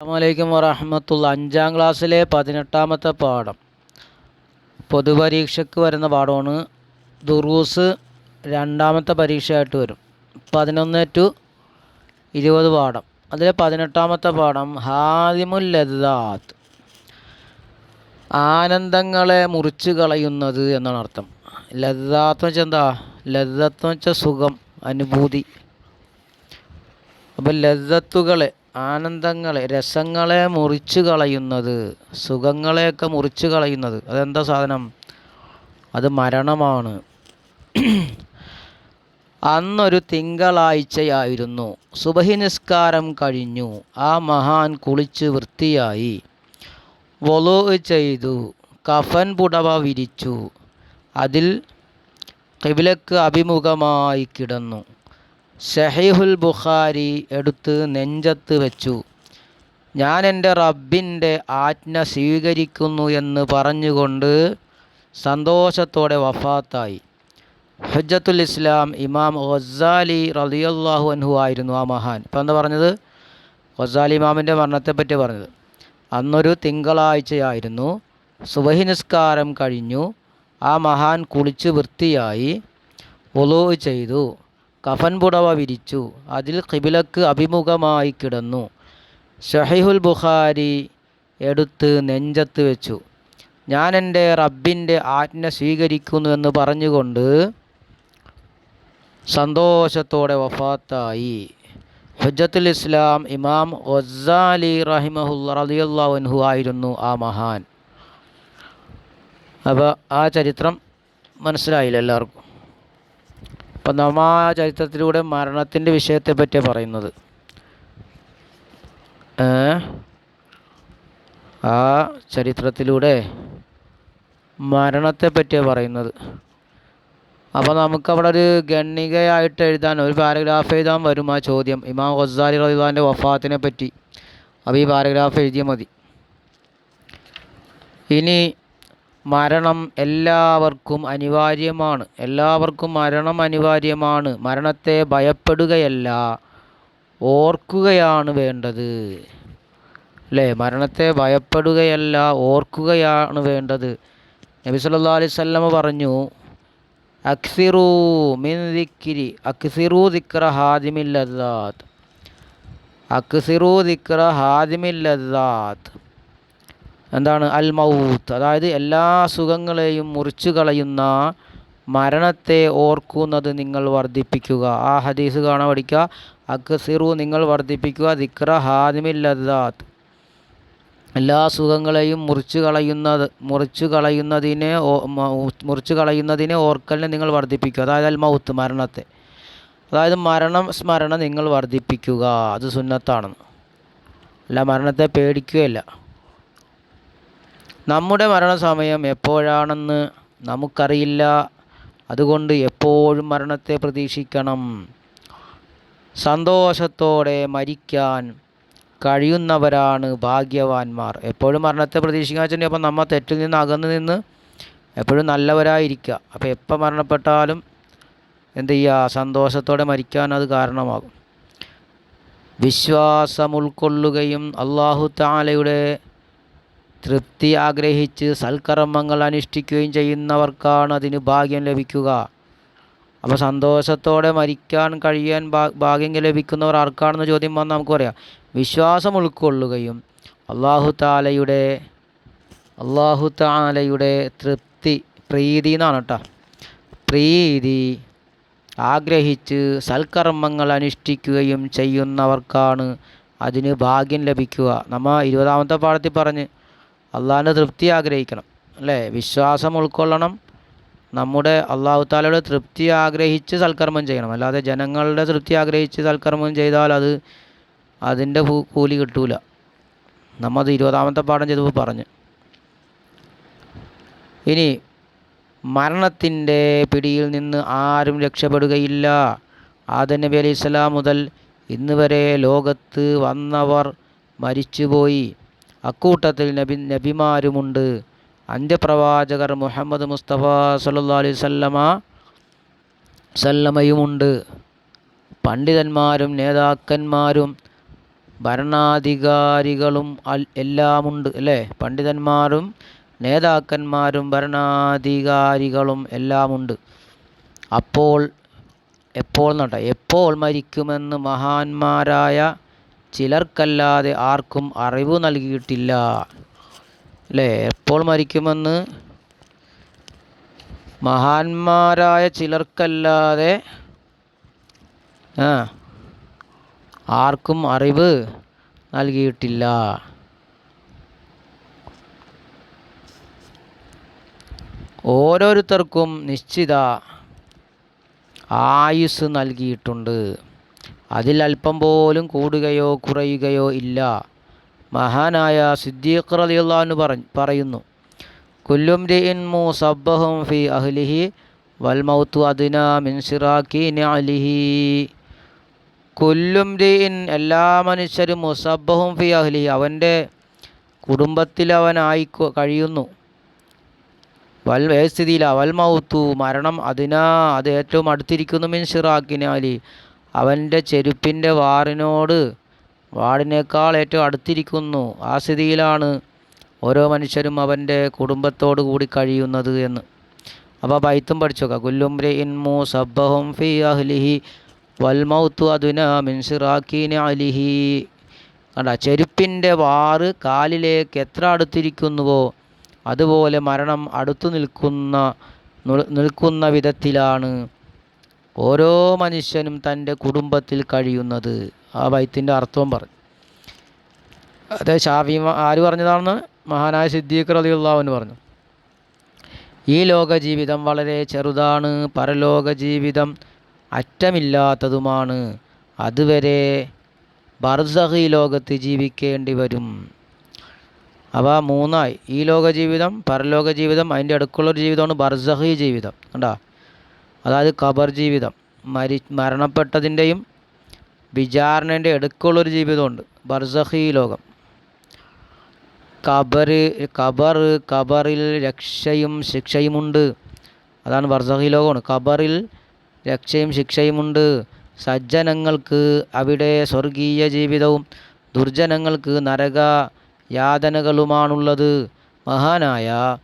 അസ്സാമലൈക്കും വറഹമത്തുള്ള അഞ്ചാം ക്ലാസ്സിലെ പതിനെട്ടാമത്തെ പാഠം. പൊതുപരീക്ഷയ്ക്ക് വരുന്ന പാഠമാണ് ദുറൂസ് രണ്ടാമത്തെ പരീക്ഷയായിട്ട് വരും. പതിനൊന്ന് ടു ഇരുപത് പാഠം. അതിലെ പതിനെട്ടാമത്തെ പാഠം ഹാദിമുൽ ലദ്ദാത്ത് ആനന്ദങ്ങളെ മുറിച്ച് കളയുന്നത് എന്നാണ് അർത്ഥം. ലദ്ദാത്ത് വെച്ചാൽ എന്താ? ലദ്ദത്ത് വെച്ചാൽ സുഖം അനുഭൂതി. അപ്പോൾ ലദ്ദത്തുകളെ ആനന്ദങ്ങളെ രസങ്ങളെ മുറിച്ച് കളയുന്നത് സുഖങ്ങളെയൊക്കെ മുറിച്ച് കളയുന്നത്. അതെന്താ സാധനം? അത് മരണമാണ്. അന്നൊരു തിങ്കളാഴ്ചയായിരുന്നു. സുബഹി നിസ്കാരം കഴിഞ്ഞു. ആ മഹാൻ കുളിച്ച് വൃത്തിയായി. വൊലു ചെയ്തു. കഫൻ പുടവ വിരിച്ചു. അതിൽ കിബിലക്ക് അഭിമുഖമായി കിടന്നു. ഷഹീഹുൽ ബുഖാരി എടുത്ത് നെഞ്ചത്ത് വെച്ചു. ഞാൻ എന്റെ റബ്ബിന്റെ ആജ്ഞ സ്വീകരിക്കുന്നു എന്ന് പറഞ്ഞുകൊണ്ട് സന്തോഷത്തോടെ വഫാത്തായി. ഹജ്ജത്തുൽ ഇസ്ലാം ഇമാം ഗസാലി റളിയല്ലാഹു അൻഹു ആയിരുന്നു ആ മഹാൻ. ഇപ്പം എന്താ പറഞ്ഞത്? ഗസാലി ഇമാമിന്റെ മരണത്തെപ്പറ്റി പറഞ്ഞത്. അന്നൊരു തിങ്കളാഴ്ചയായിരുന്നു. സുബഹി നിസ്കാരം കഴിഞ്ഞു. ആ മഹാൻ കുളിച്ച് വൃത്തിയായി ഒലോ ചെയ്തു. കഫൻ പുടവ വിരിച്ചു. അതിൽ കിബിലക്ക് അഭിമുഖമായി കിടന്നു. ഷഹീഹുൽ ബുഖാരി എടുത്ത് നെഞ്ചത്ത് വെച്ചു. ഞാൻ എന്റെ റബ്ബിന്റെ ആജ്ഞ സ്വീകരിക്കുന്നു എന്ന് പറഞ്ഞുകൊണ്ട് സന്തോഷത്തോടെ വഫാത്തായി. ഹുജത്തുൽ ഇസ്ലാം ഇമാം ഒസാലി റഹിമഹുല്ല റളിയല്ലാഹു അൻഹു ആയിരുന്നു ആ മഹാൻ. അപ്പോൾ ആ ചരിത്രം മനസ്സിലായില്ല എല്ലാവർക്കും. അപ്പം നമ്മ ആ ചരിത്രത്തിലൂടെ മരണത്തിന്റെ വിഷയത്തെ പറ്റിയാണ് പറയുന്നത് ആ ചരിത്രത്തിലൂടെ മരണത്തെ പറ്റിയാണ് പറയുന്നത്. അപ്പോൾ നമുക്കവിടെ ഒരു ഗണ്ണികയായിട്ട് എഴുതാൻ ഒരു പാരഗ്രാഫ് എഴുതാൻ വരും ആ ചോദ്യം. ഇമാം ഖസാലി റഹിദാന്റെ വഫാത്തിനെ പറ്റി. അപ്പോൾ ഈ പാരഗ്രാഫ് എഴുതിയാൽ മതി. ഇനി മരണം എല്ലാവർക്കും അനിവാര്യമാണ്. എല്ലാവർക്കും മരണം അനിവാര്യമാണ്. മരണത്തെ ഭയപ്പെടുകയല്ല. ഓർക്കുകയാണ് വേണ്ടത്. അല്ലേ? മരണത്തെ ഭയപ്പെടുകയല്ല ഓർക്കുകയാണ് വേണ്ടത്. നബി സല്ലല്ലാഹു അലൈഹി വസല്ലമ പറഞ്ഞു അക്സിറു മിൻ ദിക്രി അക്സിറു ദിക്ര ഹാദിമിൽ അക്സിറൂ ദിക്ര ഹാദിമിൽ ലദ്ദാത്ത് എന്താണ്? അൽ മൗത്ത് അതായത് എല്ലാ സുഖങ്ങളെയും മുറിച്ചു കളയുന്ന മരണത്തെ ഓർക്കുന്നത് നിങ്ങൾ വർദ്ധിപ്പിക്കുക. ആ ഹദീസ് കാണാൻ പഠിക്കുക. അക്സിറു നിങ്ങൾ വർദ്ധിപ്പിക്കുക. ദിക്ര ഹാദിമിൽ ലദാത്ത് എല്ലാ സുഖങ്ങളെയും മുറിച്ചു കളയുന്നത് മുറിച്ചു കളയുന്നതിനെ മുറിച്ചു കളയുന്നതിനെ ഓർക്കലിനെ നിങ്ങൾ വർദ്ധിപ്പിക്കുക. അതായത് അൽ മൗത്ത് മരണത്തെ. അതായത് മരണം സ്മരണ നിങ്ങൾ വർദ്ധിപ്പിക്കുക. അത് സുന്നത്താണെന്ന്. അല്ല മരണത്തെ പേടിക്കുകയല്ല. നമ്മുടെ മരണസമയം എപ്പോഴാണെന്ന് നമുക്കറിയില്ല. അതുകൊണ്ട് എപ്പോഴും മരണത്തെ പ്രതീക്ഷിക്കണം. സന്തോഷത്തോടെ മരിക്കാൻ കഴിയുന്നവരാണ് ഭാഗ്യവാന്മാർ. എപ്പോഴും മരണത്തെ പ്രതീക്ഷിക്കുക വെച്ചിട്ടുണ്ടെങ്കിൽ അപ്പം നമ്മൾ തെറ്റിൽ നിന്ന് അകന്ന് നിന്ന് എപ്പോഴും നല്ലവരായിരിക്കുക. അപ്പോൾ എപ്പോൾ മരണപ്പെട്ടാലും എന്ത് ചെയ്യുക? സന്തോഷത്തോടെ മരിക്കാൻ അത് കാരണമാകും. വിശ്വാസം ഉൾക്കൊള്ളുകയും അള്ളാഹു താലയുടെ തൃപ്തി ആഗ്രഹിച്ച് സൽക്കർമ്മങ്ങൾ അനുഷ്ഠിക്കുകയും ചെയ്യുന്നവർക്കാണ് അതിന് ഭാഗ്യം ലഭിക്കുക. അപ്പോൾ സന്തോഷത്തോടെ മരിക്കാൻ കഴിയാൻ ഭാഗ്യം ലഭിക്കുന്നവർ ആർക്കാണെന്ന് ചോദ്യം വന്നാൽ നമുക്ക് പറയാം. വിശ്വാസം ഉൾക്കൊള്ളുകയും അള്ളാഹു താലയുടെ അള്ളാഹു താലയുടെ തൃപ്തി പ്രീതി എന്നാണ് കേട്ടോ. പ്രീതി ആഗ്രഹിച്ച് സൽക്കർമ്മങ്ങൾ അനുഷ്ഠിക്കുകയും ചെയ്യുന്നവർക്കാണ് അതിന് ഭാഗ്യം ലഭിക്കുക. നമ്മ ഇരുപതാമത്തെ പാഠത്തിൽ പറഞ്ഞ് അള്ളാഹിന്റെ തൃപ്തി ആഗ്രഹിക്കണം അല്ലേ? വിശ്വാസം ഉൾക്കൊള്ളണം നമ്മുടെ അള്ളാഹു താലയുടെ തൃപ്തി ആഗ്രഹിച്ച് സൽക്കർമ്മം ചെയ്യണം. അല്ലാതെ ജനങ്ങളുടെ തൃപ്തി ആഗ്രഹിച്ച് സൽക്കർമ്മം ചെയ്താൽ അത് അതിന്റെ കൂലി കിട്ടൂല. നമ്മത് ഇരുപതാമത്തെ പാഠം ചെയ്തപ്പോൾ പറഞ്ഞു. ഇനി മരണത്തിന്റെ പിടിയിൽ നിന്ന് ആരും രക്ഷപ്പെടുകയില്ല. ആദം നബി സ്വലാം മുതൽ ഇന്ന് വരെ ലോകത്ത് വന്നവർ മരിച്ചുപോയി. അക്കൂട്ടത്തിൽ നബി നബിമാരുമുണ്ട്. അന്ത്യപ്രവാചകർ മുഹമ്മദ് മുസ്തഫ സല്ലല്ലാഹു അലൈഹി വസല്ലമ സല്ലമയുമുണ്ട്. പണ്ഡിതന്മാരും നേതാക്കന്മാരും ഭരണാധികാരികളും എല്ലാമുണ്ട് അല്ലേ? പണ്ഡിതന്മാരും നേതാക്കന്മാരും ഭരണാധികാരികളും എല്ലാമുണ്ട്. അപ്പോൾ എപ്പോൾ നട്ട എപ്പോൾ മരിക്കുമെന്ന് മഹാന്മാരായ ചിലർക്കല്ലാതെ ആർക്കും അറിവ് നൽകിയിട്ടില്ല. അല്ലേ എപ്പോൾ മരിക്കുമെന്ന്? മഹാന്മാരായ ചിലർക്കല്ലാതെ ആർക്കും അറിവ് നൽകിയിട്ടില്ല. ഓരോരുത്തർക്കും നിശ്ചിത ആയുസ് നൽകിയിട്ടുണ്ട്. അതിൽ അല്പം പോലും കൂടുകയോ കുറയുകയോ ഇല്ല. മഹാനായ സിദ്ദീഖ് റളിയല്ലാഹു പറഞ്ഞു പറയുന്നു കുല്ലും റിഇൻ മുസബ്ബഹും ഫി അഹ്ലിഹി വൽ മൗത്തു അദിനാ മിൻ സിറാക്കി നഅലിഹി. കുല്ലും റിഇൻ എല്ലാ മനുഷ്യരും മുസബ്ബഹും ഫി അഹ്ലിഹി അവന്റെ കുടുംബത്തിൽ അവനായി കഴിയുന്നു. വൽ സ്ഥിതിയില വൽ മൗത്തു മരണം അതിനാ അത് ഏറ്റവും അടുത്തിരിക്കുന്നു മിൻ സിറാക്കിനാലി അവന്റെ ചെരുപ്പിന്റെ വാറിനോട് വാടിനേക്കാൾ ഏറ്റവും അടുത്തിരിക്കുന്നു. ആ സ്ഥിതിയിലാണ് ഓരോ മനുഷ്യരും അവന്റെ കുടുംബത്തോടു കൂടി കഴിയുന്നത് എന്ന്. അപ്പോൾ ബൈത്തും പഠിച്ചോക്കാം കുല്ലുംരെ ഇൻമു സബ്ബഹും ഫി അഹ്ലിഹി വൽമൗത്തു അതുന മിൻ സിറാക്കീന അലിഹി. കണ്ട ചെരുപ്പിന്റെ വാറ് കാലിലേക്ക് എത്ര അടുത്തിരിക്കുന്നുവോ അതുപോലെ മരണം അടുത്തു നിൽക്കുന്ന നിൽക്കുന്ന വിധത്തിലാണ്. ഓരോ മനുഷ്യനും തന്റെ കുടുംബത്തിൽ കഴിയുന്നത് ആ വൈത്തിന്റെ അർത്ഥവും പറഞ്ഞു. അതെ ഷാഫി ആര് പറഞ്ഞതാണെന്ന്? മഹാനായ സിദ്ദീഖ് റളിയല്ലാഹു പറഞ്ഞു. ഈ ലോക ജീവിതം വളരെ ചെറുതാണ്. പരലോക ജീവിതം അറ്റമില്ലാത്തതുമാണ്. അതുവരെ ബർസഹി ലോകത്ത് ജീവിക്കേണ്ടി വരും. അവ മൂന്നായി. ഈ ലോക ജീവിതം പരലോക ജീവിതം അതിന്റെ അടുക്കുള്ളൊരു ജീവിതമാണ് ബർസഹി ജീവിതം. കണ്ടാ? അതായത് ഖബർ ജീവിതം. മരി മരണപ്പെട്ടതിന്റെയും വിചാരണേന്റെ അടുക്കുള്ളൊരു ജീവിതമുണ്ട്. ബർസഹി ലോകം. ഖബർ ഖബർ ഖബറിൽ രക്ഷയും ശിക്ഷയുമുണ്ട്. അതാണ് ബർസഹി ലോകമാണ്. ഖബറിൽ രക്ഷയും ശിക്ഷയുമുണ്ട്. സജ്ജനങ്ങൾക്ക് അവിടെ സ്വർഗീയ ജീവിതവും ദുർജനങ്ങൾക്ക് നരക യാതനകളുമാണുള്ളത്. മഹാനായ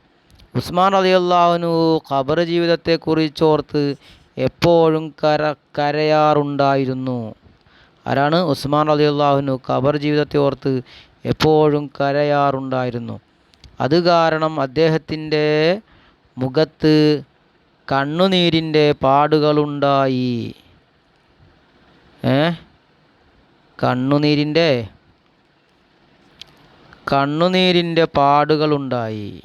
ഉസ്മാൻ റളിയല്ലാഹുനു ഖബർ ജീവിതത്തെക്കുറിച്ചോർത്ത് എപ്പോഴും കര കരയാറുണ്ടായിരുന്നു. ആരാണ്? ഉസ്മാൻ റളിയല്ലാഹുനു ഖബർ ജീവിതത്തെ ഓർത്ത് എപ്പോഴും കരയാറുണ്ടായിരുന്നു. അത് കാരണം അദ്ദേഹത്തിന്റെ മുഖത്ത് കണ്ണുനീരിന്റെ പാടുകളുണ്ടായി. ഏ? കണ്ണുനീരിന്റെ കണ്ണുനീരിന്റെ പാടുകളുണ്ടായി.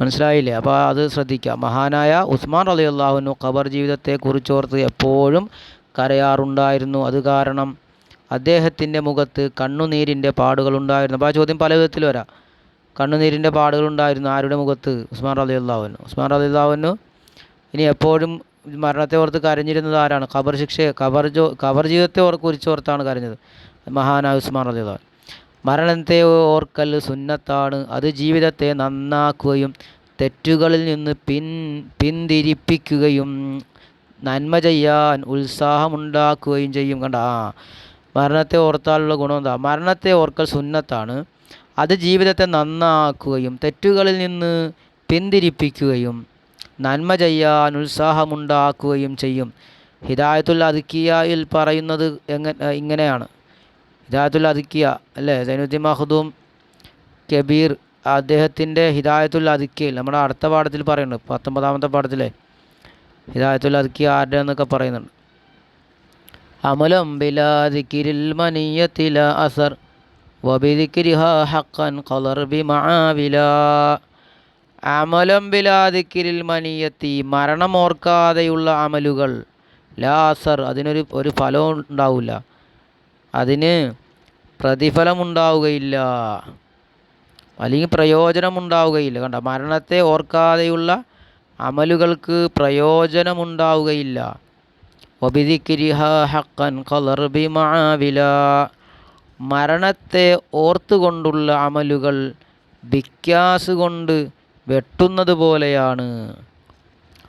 മനസ്സിലായില്ലേ? അപ്പോൾ അത് ശ്രദ്ധിക്കുക. മഹാനായ ഉസ്മാൻ അലി അള്ളാഹുനു ഖബർ ജീവിതത്തെക്കുറിച്ചോർത്ത് എപ്പോഴും കരയാറുണ്ടായിരുന്നു. അത് കാരണം അദ്ദേഹത്തിന്റെ മുഖത്ത് കണ്ണുനീരിന്റെ പാടുകളുണ്ടായിരുന്നു അപ്പോൾ ആ ചോദ്യം പല വിധത്തിൽ വരാം. കണ്ണുനീരിന്റെ പാടുകളുണ്ടായിരുന്നു ആരുടെ മുഖത്ത്? ഉസ്മാൻ അലി അള്ളാഹുനു ഉസ്മാൻ അലി അള്ളാഹുനു ഇനി എപ്പോഴും മരണത്തെ ഓർത്ത് കരഞ്ഞിരുന്നത് ആരാണ്? ഖബർ ശിക്ഷയെ ഖബർ ജോ ഖബർ ജീവിതത്തെ ഓർ കുറിച്ചോർത്താണ് കരഞ്ഞത് മഹാനായ ഉസ്മാൻ അലി അള്ളാഹു മരണത്തെ ഓർക്കൽ സുന്നത്താണ്. അത് ജീവിതത്തെ നന്നാക്കുകയും തെറ്റുകളിൽ നിന്ന് പിൻ പിന്തിരിപ്പിക്കുകയും നന്മ ചെയ്യാൻ ഉത്സാഹമുണ്ടാക്കുകയും ചെയ്യും. കണ്ട ആ മരണത്തെ ഓർത്താലുള്ള ഗുണം എന്താ? മരണത്തെ ഓർക്കൽ സുന്നത്താണ്. അത് ജീവിതത്തെ നന്നാക്കുകയും തെറ്റുകളിൽ നിന്ന് പിന്തിരിപ്പിക്കുകയും നന്മ ചെയ്യാൻ ഉത്സാഹമുണ്ടാക്കുകയും ചെയ്യും. ഹിദായത്തുൽ അതുക്കിയയിൽ പറയുന്നത് എങ്ങനെ ഇങ്ങനെയാണ്. ഹിദായത്തുൽ അതുക്കിയ അല്ലേ? സൈനുദ്ദീൻ മഹദൂം കബീർ അദ്ദേഹത്തിന്റെ ഹിദായത്തുൽ അതിക്കയിൽ നമ്മുടെ അടുത്ത പാഠത്തിൽ പറയുന്നുണ്ട് പത്തൊമ്പതാമത്തെ പാഠത്തിലെ ഹിദായത്തുൽ അതിക്കി ആരുടെ എന്നൊക്കെ പറയുന്നുണ്ട്. അമലം ബിലാദിക്കിരിൽ മനീയത്തില അസർ വബിദിക്കിരിഹ ബിമആവില അമലം ബിലാദിക്കിരിൽ മനീയത്തി മരണം ഓർക്കാതെയുള്ള അമലുകൾ. ലാസർ അതിനൊരു ഒരു ഫലവും ഉണ്ടാവില്ല. അതിന് പ്രതിഫലമുണ്ടാവുകയില്ല അല്ലെങ്കിൽ പ്രയോജനമുണ്ടാവുകയില്ല. കണ്ട? മരണത്തെ ഓർക്കാതെയുള്ള അമലുകൾക്ക് പ്രയോജനമുണ്ടാവുകയില്ല. ഒബിദിക്കിരിഹ ഹക്കൻ ബിമആവില മരണത്തെ ഓർത്തുകൊണ്ടുള്ള അമലുകൾ ബിക്കാസ് കൊണ്ട് വെട്ടുന്നത് പോലെയാണ്.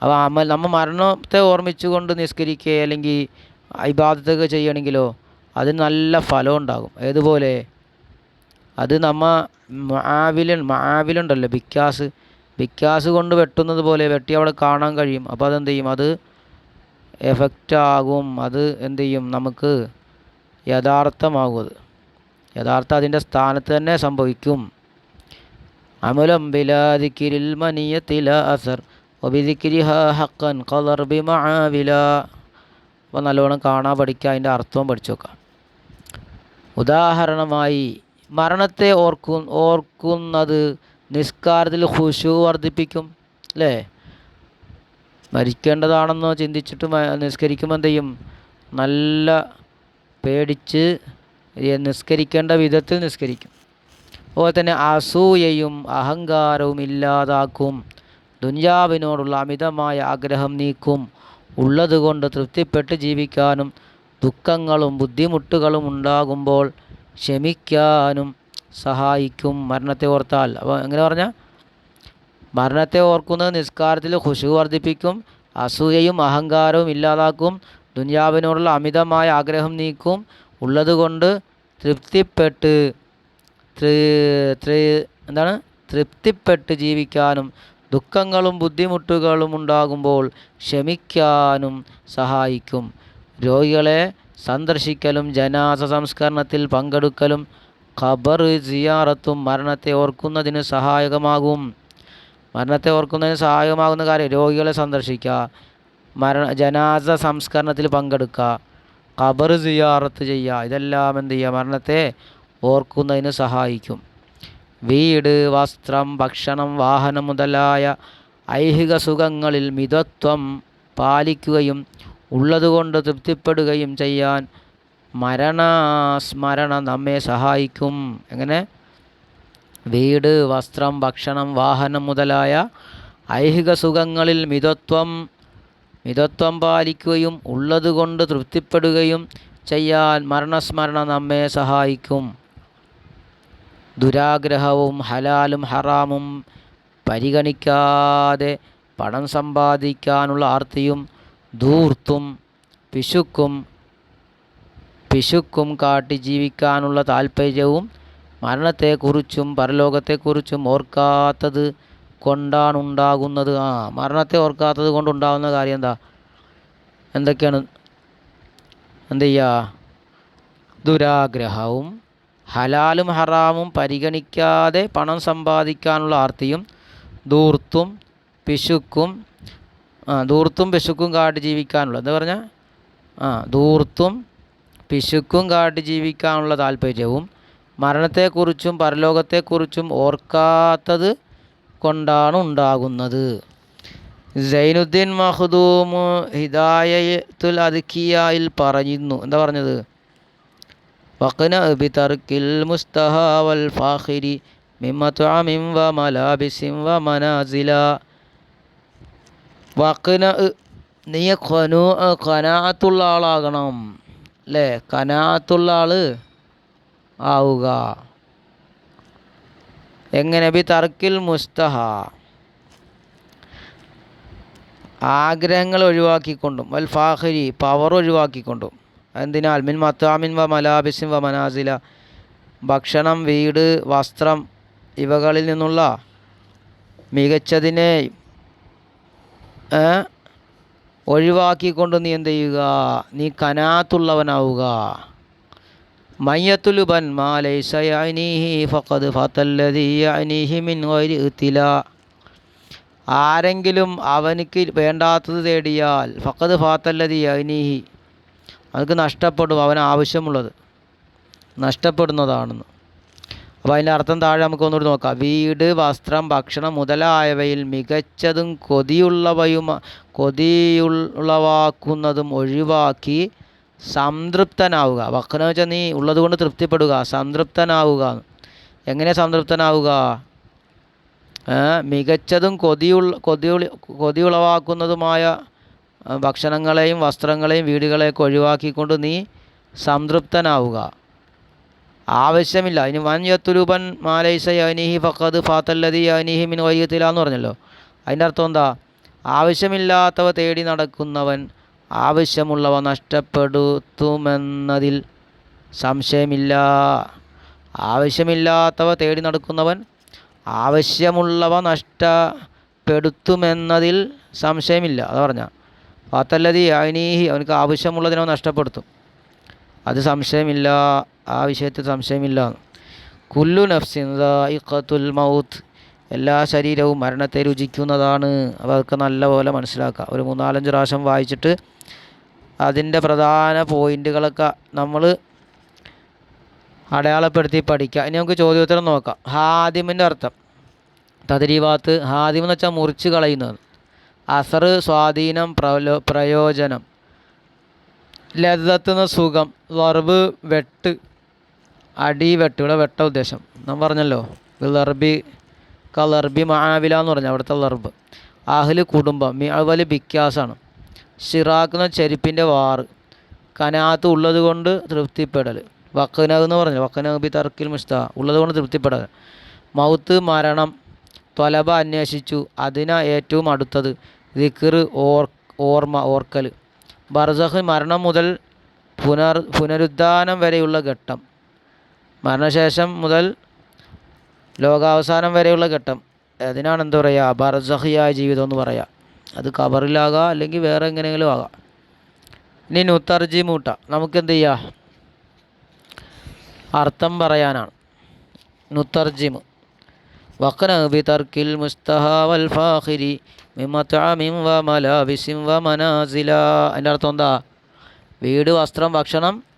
അപ്പോൾ അമൽ നമ്മൾ മരണത്തെ ഓർമ്മിച്ചുകൊണ്ട് നിസ്കരിക്കുക അല്ലെങ്കിൽ ഇബാദത്തൊക്കെ ചെയ്യണമെങ്കിലോ അതിന് നല്ല ഫലം ഉണ്ടാകും. ഏതുപോലെ? അത് നമ്മ മാവിലൻ മാവിലുണ്ടല്ലോ ബിക്കാസ്. ബിക്കാസ് കൊണ്ട് വെട്ടുന്നത് പോലെ വെട്ടി അവിടെ കാണാൻ കഴിയും. അപ്പോൾ അതെന്ത് ചെയ്യും? അത് എഫക്റ്റ് ആകും. അത് എന്ത് ചെയ്യും? നമുക്ക് യഥാർത്ഥമാകും അത്. യഥാർത്ഥം അതിന്റെ സ്ഥാനത്ത് തന്നെ സംഭവിക്കും. അമലം ബിലാദിക്കിരിൽ തില അസർ. ഒബിദിക്കിരിഹ ഹക്കൻ കളർ ബിമാവില അപ്പോൾ നല്ലോണം കാണാൻ പഠിക്കുക. അതിന്റെ അർത്ഥവും പഠിച്ചു നോക്കാം. ഉദാഹരണമായി മരണത്തെ ഓർക്കു ഓർക്കുന്നത് നിസ്കാരത്തിൽ ഹുഷു വർദ്ധിപ്പിക്കും അല്ലേ മരിക്കേണ്ടതാണെന്ന് ചിന്തിച്ചിട്ട് നിസ്കരിക്കുമ്പോൾ എന്ത് ചെയ്യും? നല്ല പേടിച്ച് നിസ്കരിക്കേണ്ട വിധത്തിൽ നിസ്കരിക്കും. അതുപോലെ തന്നെ അസൂയയും അഹങ്കാരവും ഇല്ലാതാക്കും. ദുഞ്ചാവിനോടുള്ള അമിതമായ ആഗ്രഹം നീക്കും. ഉള്ളതുകൊണ്ട് തൃപ്തിപ്പെട്ട് ജീവിക്കാനും ദുഃഖങ്ങളും ബുദ്ധിമുട്ടുകളും ഉണ്ടാകുമ്പോൾ ക്ഷമിക്കാനും സഹായിക്കും. മരണത്തെ ഓർത്താൽ. അപ്പോൾ എങ്ങനെ പറഞ്ഞാൽ മരണത്തെ ഓർക്കുന്നത് നിസ്കാരത്തിൽ ഖുശു വർദ്ധിപ്പിക്കും അസൂയയും അഹങ്കാരവും ഇല്ലാതാക്കും ദുന്യാവിനോടുള്ള അമിതമായ ആഗ്രഹം നീക്കും ഉള്ളതുകൊണ്ട് തൃപ്തിപ്പെട്ട് എന്താണ്? തൃപ്തിപ്പെട്ട് ജീവിക്കാനും ദുഃഖങ്ങളും ബുദ്ധിമുട്ടുകളും ഉണ്ടാകുമ്പോൾ ക്ഷമിക്കാനും സഹായിക്കും. രോഗികളെ സന്ദർശിക്കലും ജനാസ സംസ്കരണത്തിൽ പങ്കെടുക്കലും ഖബർ സിയാറത്തും മരണത്തെ ഓർക്കുന്നതിന് സഹായകമാകും. മരണത്തെ ഓർക്കുന്നതിന് സഹായകമാകുന്ന കാര്യം രോഗികളെ സന്ദർശിക്കുക മരണ ജനാസ സംസ്കരണത്തിൽ പങ്കെടുക്കുക ഖബർ സിയാറത്ത് ചെയ്യുക ഇതെല്ലാം എന്ത് ചെയ്യുക? മരണത്തെ ഓർക്കുന്നതിന് സഹായിക്കും. വീട് വസ്ത്രം ഭക്ഷണം വാഹനം മുതലായ ഐഹിക സുഖങ്ങളിൽ മിതത്വം പാലിക്കുകയും ഉള്ളതുകൊണ്ട് തൃപ്തിപ്പെടുകയും ചെയ്യാൻ മരണസ്മരണ നമ്മെ സഹായിക്കും. എങ്ങനെ? വീട് വസ്ത്രം ഭക്ഷണം വാഹനം മുതലായ ഐഹിക സുഖങ്ങളിൽ മിതത്വം മിതത്വം പാലിക്കുകയും ഉള്ളതുകൊണ്ട് തൃപ്തിപ്പെടുകയും ചെയ്യാൻ മരണസ്മരണ നമ്മെ സഹായിക്കും. ദുരാഗ്രഹവും ഹലാലും ഹറാമും പരിഗണിക്കാതെ പണം സമ്പാദിക്കാനുള്ള ആർത്തിയും ധൂർത്തും പിശുക്കും പിശുക്കും കാട്ടി ജീവിക്കാനുള്ള താല്പര്യവും മരണത്തെക്കുറിച്ചും പരലോകത്തെക്കുറിച്ചും ഓർക്കാത്തത് കൊണ്ടാണ് ഉണ്ടാകുന്നത് ആ മരണത്തെ ഓർക്കാത്തത് കൊണ്ടുണ്ടാകുന്ന കാര്യം എന്താ? എന്തൊക്കെയാണ്? എന്ത് ചെയ്യുക ദുരാഗ്രഹവും ഹലാലും ഹറാമും പരിഗണിക്കാതെ പണം സമ്പാദിക്കാനുള്ള ആർത്തിയും ധൂർത്തും പിശുക്കും ആ ധൂർത്തും പിശുക്കും കാട്ടി ജീവിക്കാനുള്ള എന്താ പറഞ്ഞാൽ ആ ധൂർത്തും പിശുക്കും കാട്ടി ജീവിക്കാനുള്ള താല്പര്യവും മരണത്തെക്കുറിച്ചും പരലോകത്തെക്കുറിച്ചും ഓർക്കാത്തത് കൊണ്ടാണ് ഉണ്ടാകുന്നത്. സൈനുദ്ദീൻ മഹദൂമ് ഹിദായത്തുൽ അദ്ക്കിയയിൽ പറയുന്നു എന്താ പറഞ്ഞത്? വഖന ബിതർക്കിൽ മുസ്തഹ വൽ ഫാഖിരി മിമ്മത്വാമിം വ മലാബിസിൻ വ മനാസില. വഖന നീ ഖനു ഖനാത്തുള്ള ആളാകണം അല്ലേ കനാത്തുള്ള ആൾ ആവുക. എങ്ങനെ? ബി തർക്കിൽ മുസ്തഹ. ആഗ്രഹങ്ങൾ ഒഴിവാക്കിക്കൊണ്ടും. വൽ ഫാഹരി പവർ ഒഴിവാക്കിക്കൊണ്ടും. എന്തിനാൽ? മിൻ മത്താമിൻ വ മലാബിസിൻ വ മനാസില. ഭക്ഷണം വീട് വസ്ത്രം ഇവകളിൽ നിന്നുള്ള മികച്ചതിനെ ഏ, ഒഴിവാക്കിക്കൊണ്ട് നീ എന്ത് ചെയ്യുക? നീ കനാത്തുള്ളവനാവുക. മയ്യത്തുലുബൻ ആരെങ്കിലും അവനിക്ക് വേണ്ടാത്തത് തേടിയാൽ ഫക്കത് ഫാത്തല്ലതി അനീഹി അവനക്ക് നഷ്ടപ്പെടും. അവന് ആവശ്യമുള്ളത് നഷ്ടപ്പെടുന്നതാണെന്ന്. അപ്പോൾ അതിന്റെ അർത്ഥം താഴെ നമുക്ക് ഒന്നുകൂടി നോക്കാം. വീട് വസ്ത്രം ഭക്ഷണം മുതലായവയിൽ മികച്ചതും കൊതിയുള്ളവയും കൊതിയുള്ളവാക്കുന്നതും ഒഴിവാക്കി സംതൃപ്തനാവുക. വക്കനെന്ന് വെച്ചാൽ നീ ഉള്ളത് കൊണ്ട് തൃപ്തിപ്പെടുക സംതൃപ്തനാവുക. എങ്ങനെ സംതൃപ്തനാവുക? മികച്ചതും കൊതിയുള്ള കൊതിയുള കൊതിയുളവാക്കുന്നതുമായ ഭക്ഷണങ്ങളെയും വസ്ത്രങ്ങളെയും വീടുകളെയൊക്കെ ഒഴിവാക്കിക്കൊണ്ട് നീ സംതൃപ്തനാവുക. ആവശ്യമില്ല. ഇനി വൻ യത്തുരൂപൻ മാലൈസ യനിഹി ഫഖദ് ഫാത്തല്ലതി യനിഹി മിൻ വൈകത്തില എന്ന് പറഞ്ഞല്ലോ. അതിന്റെ അർത്ഥം എന്താ? ആവശ്യമില്ലാത്തവ തേടി നടക്കുന്നവൻ ആവശ്യമുള്ളവ നഷ്ടപ്പെടുത്തുമെന്നതിൽ സംശയമില്ല. ആവശ്യമില്ലാത്തവ തേടി നടക്കുന്നവൻ ആവശ്യമുള്ളവ നഷ്ടപ്പെടുത്തുമെന്നതിൽ സംശയമില്ല. അത് പറഞ്ഞ. ഫാത്തല്ലതി അനീഹി അവനക്ക് ആവശ്യമുള്ളതിനോ നഷ്ടപ്പെടുത്തും. അത് സംശയമില്ല. ആ വിഷയത്തിൽ സംശയമില്ല. കുല്ലു നഫ്സിൻ മൗത്ത്. എല്ലാ ശരീരവും മരണത്തെ രുചിക്കുന്നതാണ്. അപ്പോൾ അതൊക്കെ നല്ലപോലെ മനസ്സിലാക്കുക. ഒരു മൂന്നാലഞ്ച് പ്രാവശ്യം വായിച്ചിട്ട് അതിന്റെ പ്രധാന പോയിന്റുകളൊക്കെ നമ്മൾ അടയാളപ്പെടുത്തി പഠിക്കുക. ഇനി നമുക്ക് ചോദ്യോത്തരം നോക്കാം. ഹാദിമിന്റെ അർത്ഥം. തദരീവാത്ത് ഹാദിം എന്ന് വെച്ചാൽ മുറിച്ച് കളയുന്നത് അസർ സ്വാധീനം പ്രലോ പ്രയോജനം. ലതത്തുന്ന സുഖം വർവ് വെട്ട്. അടി വെട്ട് ഇവിടെ വെട്ട ഉദ്ദേശം. നാം പറഞ്ഞല്ലോ ലർബി കലർബി മഹാവില എന്ന് പറഞ്ഞു അവിടുത്തെ ലർബ്. അഹ്ല് കുടുംബം മിഅവൽ ബിക്കാസാണ് ഷിറാക്കുന്ന ചെരുപ്പിന്റെ വാറ് കനാത്ത് ഉള്ളത് കൊണ്ട് തൃപ്തിപ്പെടൽ. വക്കനഹ് എന്ന് പറഞ്ഞു വക്കനവ് ബി തർക്കിൽ മുസ്ത ഉള്ളത് കൊണ്ട് തൃപ്തിപ്പെടൽ. മൗത്ത് മരണം തൊലബ അന്വേഷിച്ചു അതിനാ ഏറ്റവും അടുത്തത് ദിക്കർ ഓർ ഓർമ്മ ഓർക്കൽ. ബർസഹ് മരണം മുതൽ പുനർ പുനരുദ്ധാനം വരെയുള്ള ഘട്ടം. മരണശേഷം മുതൽ ലോകാവസാനം വരെയുള്ള ഘട്ടം. അതിനാണ് എന്താ പറയുക ബർസഹിയായ ജീവിതം എന്ന് പറയുക അത് കബറിലാകാം അല്ലെങ്കിൽ വേറെ എങ്ങനെയെങ്കിലും ആകാം. ഇനി നുത്തർജി മൂട്ട. നമുക്ക് എന്ത് ചെയ്യാം? അർത്ഥം പറയാനാണ്. നുത്തർജിമു മുസ്തഹ വൽ ഫാഖിരി മിമത്അമിൻ വ മലാബിസിൻ വ മനാസില. അതിന്റെ അർത്ഥം എന്താ? വീട് വസ്ത്രം ഭക്ഷണം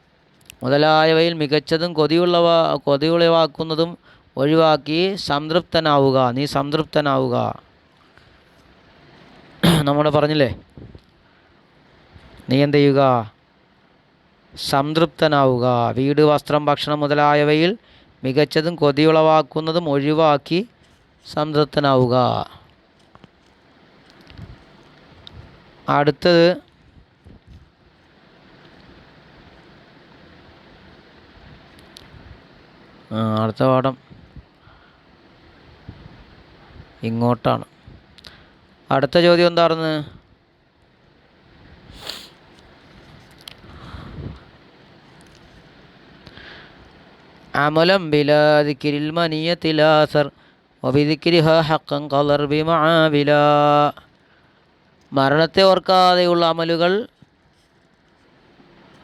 മുതലായവയിൽ മികച്ചതും കൊതിയുള്ളവ കൊതിയുളവാക്കുന്നതും ഒഴിവാക്കി സംതൃപ്തനാവുക. നീ സംതൃപ്തനാവുക. നമ്മൾ പറഞ്ഞില്ലേ? നീ എന്ത് ചെയ്യുക? സംതൃപ്തനാവുക. വീട് വസ്ത്രം ഭക്ഷണം മുതലായവയിൽ മികച്ചതും കൊതിയുളവാക്കുന്നതും ഒഴിവാക്കി സംതൃപ്തനാവുക. അടുത്തത് ആ, അടുത്ത പാഠം. ഇങ്ങോട്ടാണ്. അടുത്ത ചോദ്യം എന്താണെന്ന് അമലം ബിലാദിക്കിരിൽ മനിയത്തിലാസർ ഒബിദിക്കിരിഹ ഹക്കം കളർ ബിമാവില മരണത്തെ ഓർക്കാതെയുള്ള അമലുകൾ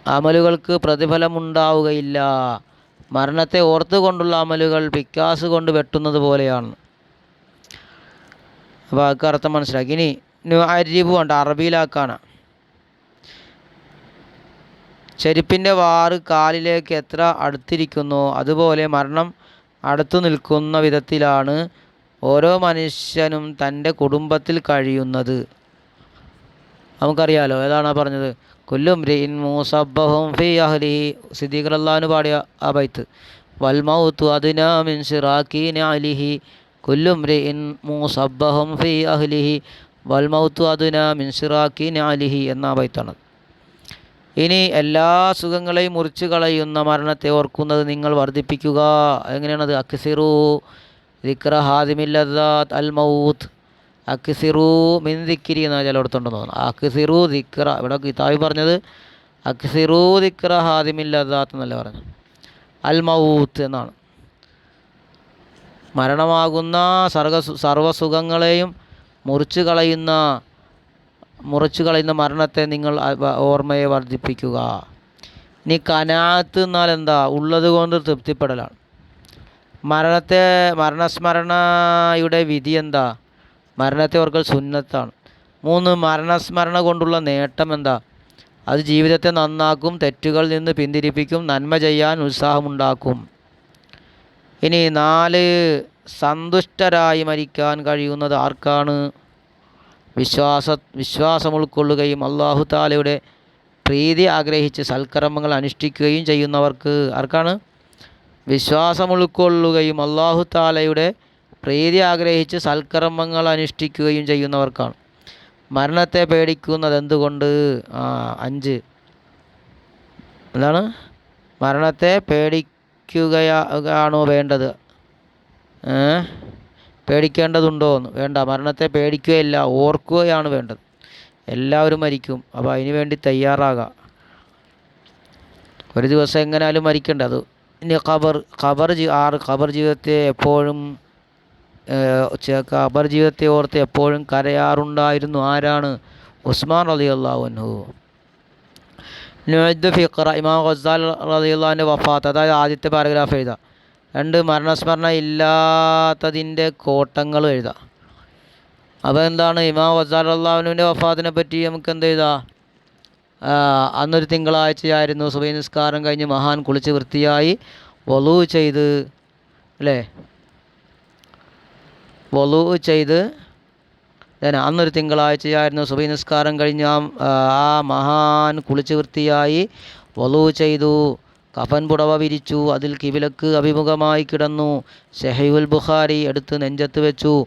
അമലുകൾക്ക് പ്രതിഫലമുണ്ടാവുകയില്ല. മരണത്തെ ഓർത്തുകൊണ്ടുള്ള അമലുകൾ പിക്കാസ് കൊണ്ട് വെട്ടുന്നത് പോലെയാണ്. അപ്പോൾ അതൊക്കെ അർത്ഥം മനസ്സിലാക്കി. ഇനി അരിബ് വേണ്ട അറബിയിലാക്കാണ്. ചെരുപ്പിന്റെ വാറ് കാലിലേക്ക് എത്ര അടുത്തിരിക്കുന്നു? അതുപോലെ മരണം അടുത്തു നിൽക്കുന്ന വിധത്തിലാണ് ഓരോ മനുഷ്യനും തന്റെ കുടുംബത്തിൽ കഴിയുന്നത്. നമുക്കറിയാലോ ഏതാണ് പറഞ്ഞത്? കൊല്ലും റീൻ മൂസബ്ബഹും ഫി അഹ്ലിഹി സിദ്ദീഖ് അള്ളഹാന് പാടിയ ആ ബൈത്ത്. വൽ മൗത്തു മിൻ സിറാക്കീൻ അലിഹി കൊല്ലും റീൻ മൂസബ്ബഹും ഫി അഹ്ലിഹി. വൽ മൗത്തു മിൻ സിറാക്കീൻ അലിഹി എന്ന ബൈത്താണ്. ഇനി എല്ലാ സുഖങ്ങളെയും മുറിച്ചു കളയുന്ന മരണത്തെ ഓർക്കുന്നത് നിങ്ങൾ വർദ്ധിപ്പിക്കുക. എങ്ങനെയാണത്? അക്സിറു. ദിക്ര ഹാദിമില്ലദാത്ത് അൽ മൗത്ത് അക്സിറു മിൻ ദിക്കിരി എന്ന ചിലയിടത്തുണ്ടെന്ന് തോന്നുന്നു. അക്സിറു ദിക്ര ഇവിടെ കിതാബി പറഞ്ഞത് അക്സിറു ദിക്ര ഹാദിമില്ലാത്ത എന്നല്ല പറഞ്ഞു അൽ മൗത്ത് എന്നാണ്. മരണമാകുന്ന സർഗ സർവസുഖങ്ങളെയും മുറിച്ചു കളയുന്ന മുറിച്ചു കളയുന്ന മരണത്തെ നിങ്ങൾ ഓർമ്മയെ വർദ്ധിപ്പിക്കുക. ഇനി കനാത്ത് എന്നാൽ എന്താ? ഉള്ളത് കൊണ്ട് തൃപ്തിപ്പെടലാണ്. മരണത്തെ മരണസ്മരണയുടെ വിധി എന്താ? മരണത്തെ ഓർക്കൽ സുന്നത്താണ്. മൂന്ന് മരണസ്മരണ കൊണ്ടുള്ള നേട്ടം എന്താ? അത് ജീവിതത്തെ നന്നാക്കും തെറ്റുകളിൽ നിന്ന് പിന്തിരിപ്പിക്കും നന്മ ചെയ്യാൻ ഉത്സാഹമുണ്ടാക്കും. ഇനി നാല് സന്തുഷ്ടരായി മരിക്കാൻ കഴിയുന്നത് ആർക്കാണ്? വിശ്വാസ വിശ്വാസം ഉൾക്കൊള്ളുകയും അള്ളാഹു താലയുടെ പ്രീതി ആഗ്രഹിച്ച് സൽക്കർമ്മങ്ങൾ അനുഷ്ഠിക്കുകയും ചെയ്യുന്നവർക്ക് ആർക്കാണ്? വിശ്വാസം ഉൾക്കൊള്ളുകയും അള്ളാഹു താലയുടെ പ്രീതി ആഗ്രഹിച്ച് സൽക്കർമ്മങ്ങൾ അനുഷ്ഠിക്കുകയും ചെയ്യുന്നവർക്കാണ്. മരണത്തെ പേടിക്കുന്നത് എന്തുകൊണ്ട് ആ അഞ്ച്. എന്താണ്? മരണത്തെ പേടിക്കുകയാണോ വേണ്ടത്? പേടിക്കേണ്ടതുണ്ടോ? എന്ന് വേണ്ട. മരണത്തെ പേടിക്കുകയില്ല ഓർക്കുകയാണ് വേണ്ടത്. എല്ലാവരും മരിക്കും. അപ്പോൾ അതിന് വേണ്ടി തയ്യാറാകാം. ഒരു ദിവസം എങ്ങനെയാലും മരിക്കേണ്ട അത്. ഇനി ഖബർ ഖബർ ആറ് ഖബർ ജീവിതത്തെ എപ്പോഴും ഖബർ ജീവിതത്തെ ഓർത്ത് എപ്പോഴും കരയാറുണ്ടായിരുന്നു. ആരാണ്? ഉസ്മാൻ അലി അള്ളാഹുനു നുഅദ്ദു ഫി ഖറ ഇമാം ഖസാൽ റലിയുള്ളാഹിന്റെ വഫാത്ത്. അതായത് ആദ്യത്തെ പാരഗ്രാഫ് എഴുതാം. രണ്ട് മരണസ്മരണ ഇല്ലാത്തതിന്റെ കോട്ടങ്ങൾ എഴുതാം. അപ്പോൾ എന്താണ്? ഇമാം ഖസാൽ അള്ളാഹുവിന്റെ വഫാത്തിനെ പറ്റി നമുക്ക് എന്ത് എഴുതാം? അന്നൊരു തിങ്കളാഴ്ചയായിരുന്നു. സുബൈ നിസ്കാരം കഴിഞ്ഞ് മഹാൻ കുളിച്ച് വൃത്തിയായി വലു ചെയ്ത് അല്ലേ? വലു ചെയ്ത്. ഞാൻ അന്നൊരു തിങ്കളാഴ്ചയായിരുന്നു. സുബൈ നിസ്കാരം കഴിഞ്ഞ് ആ മഹാൻ കുളിച്ച് വൃത്തിയായി വലു ചെയ്തു. കഫൻ പുടവ വിരിച്ചു. അതിൽ കിവിലക്ക് അഭിമുഖമായി കിടന്നു. ഷെഹയുൽ ബുഖാരി എടുത്ത് നെഞ്ചത്ത് വെച്ചു.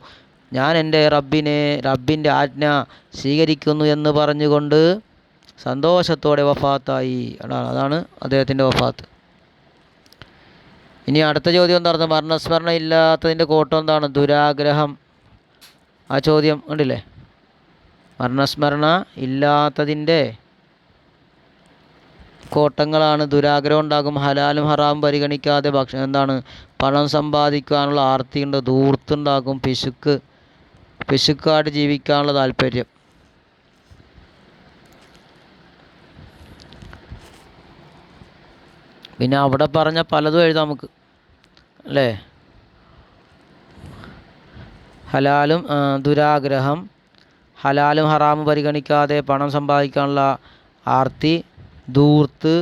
ഞാൻ എന്റെ റബ്ബിനെ റബ്ബിന്റെ ആജ്ഞ സ്വീകരിക്കുന്നു എന്ന് പറഞ്ഞുകൊണ്ട് സന്തോഷത്തോടെ വഫാത്തായി. അതാണ് അദ്ദേഹത്തിന്റെ വഫാത്ത്. ഇനി അടുത്ത ചോദ്യം എന്തായിരുന്നു? മരണസ്മരണ ഇല്ലാത്തതിന്റെ കോട്ടം എന്താണ്? ദുരാഗ്രഹം. ആ ചോദ്യം ഉണ്ടല്ലേ മരണസ്മരണ ഇല്ലാത്തതിന്റെ കോട്ടങ്ങളാണ്. ദുരാഗ്രഹം ഉണ്ടാകും ഹലാലും ഹറാമും പരിഗണിക്കാതെ ഭക്ഷണം എന്താണ്? പണം സമ്പാദിക്കാനുള്ള ആർത്തിയുണ്ട് ദൂർത്തുണ്ടാകും പിശുക്ക് പിശുക്കാട് ജീവിക്കാനുള്ള താല്പര്യം. പിന്നെ അവിടെ പറഞ്ഞ പലതും എഴുതാം നമുക്ക്. അല്ലേ? ഹലാലും ദുരാഗ്രഹം. ഹലാലും ഹറാമും പരിഗണിക്കാതെ പണം സമ്പാദിക്കാനുള്ള ആർത്തി ദൂർത്ത്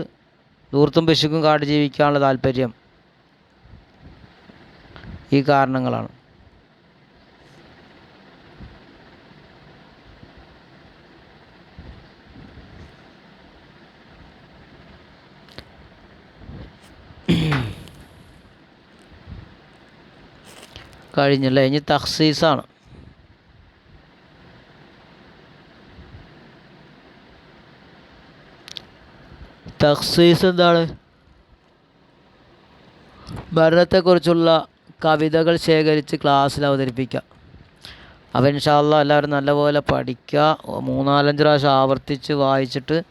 ദൂർത്തും പിശുക്കും കാട്ടി ജീവിക്കാനുള്ള താല്പര്യം. ഈ കാരണങ്ങളാണ്. കഴിഞ്ഞല്ലേ. ഇനി തഹ്സീസാണ്. തഹ്സീസ് എന്താണ്? ഭരണത്തെക്കുറിച്ചുള്ള കവിതകൾ ശേഖരിച്ച് ക്ലാസ്സിൽ അവതരിപ്പിക്കുക അപ്പോൾ ഇൻഷാല്ല എല്ലാവരും നല്ലപോലെ പഠിക്കുക. മൂന്നാലഞ്ച് പ്രാവശ്യം ആവർത്തിച്ച് വായിച്ചിട്ട്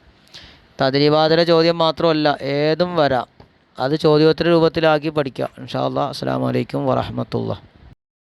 തദ്രീവാദന ചോദ്യം മാത്രമല്ല ഏതും വരാം. അത് ചോദ്യോത്തര രൂപത്തിലാക്കി പഠിക്കുക ഇൻഷാല്ല അസ്സാം വലൈക്കും വറഹമത്തുള്ള